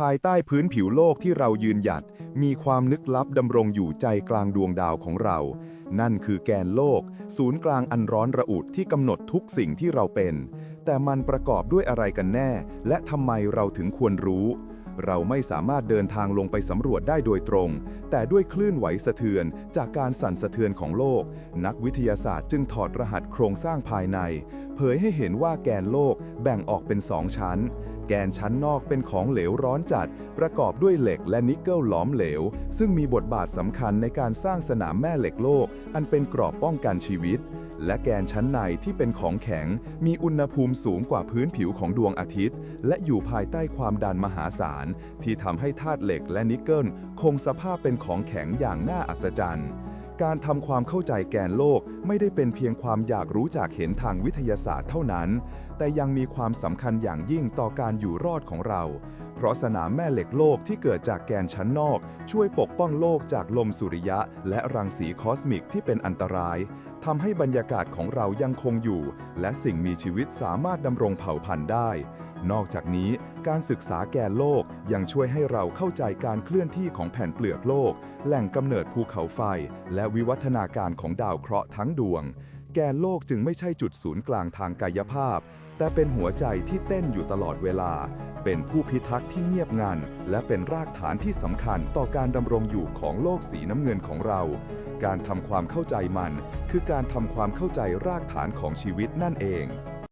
ภายใต้พื้นผิวโลกที่เรายืนหยัด มีความลึกลับดำรงอยู่ใจกลางดวงดาวของเรา นั่นคือแกนโลก ศูนย์กลางอันร้อนระอุที่กำหนดทุกสิ่งที่เราเป็น แต่มันประกอบด้วยอะไรกันแน่ และทำไมเราถึงควรรู้ เราไม่สามารถเดินทางลงไปสำรวจได้โดยตรง แต่ด้วยคลื่นไหวสะเทือนจากการสั่นสะเทือนของโลก นักวิทยาศาสตร์จึงถอดรหัสโครงสร้างภายใน เผยให้เห็นว่าแกนโลกแบ่งออกเป็นสองชั้น แกนชั้นนอกเป็นของเหลวร้อนจัด ประกอบด้วยเหล็กและนิกเกิลหลอมเหลว ซึ่งมีบทบาทสำคัญในการสร้างสนามแม่เหล็กโลก อันเป็นกรอบป้องกันชีวิต และแกนชั้นในที่เป็นของแข็ง มีอุณหภูมิสูงกว่าพื้นผิวของดวงอาทิตย์ และอยู่ภายใต้ความดันมหาศาล ที่ทำให้ธาตุเหล็กและนิกเกิล คงสภาพเป็นของแข็งอย่างน่าอัศจรรย์ การทำความเข้าใจแกนโลกไม่ได้เป็นเพียงความอยากรู้จากเห็นทางวิทยาศาสตร์เท่านั้น แต่ยังมีความสำคัญอย่างยิ่งต่อการอยู่รอดของเรา เพราะสนามแม่เหล็กโลกที่เกิดจากแกนชั้นนอก ช่วยปกป้องโลกจากลมสุริยะ และรังสีคอสมิกที่เป็นอันตรายทำให้บรรยากาศของเรายังคงอยู่ และสิ่งมีชีวิตสามารถดำรงเผ่าพันธุ์ได้ นอกจากนี้การศึกษาแกนโลกยังช่วยให้เราเข้าใจการเคลื่อนที่ของแผ่นเปลือกโลก แหล่งกำเนิดภูเขาไฟ และวิวัฒนาการของดาวเคราะห์ทั้งดวง แกนโลกจึงไม่ใช่จุดศูนย์กลางทางกายภาพ แต่เป็นหัวใจที่เต้นอยู่ตลอดเวลา เป็นผู้พิทักษ์ที่เงียบงัน และเป็นรากฐานที่สำคัญต่อการดำรงอยู่ของโลกสีน้ำเงินของเรา การทำความเข้าใจมัน คือการทำความเข้าใจรากฐานของชีวิตนั่นเอง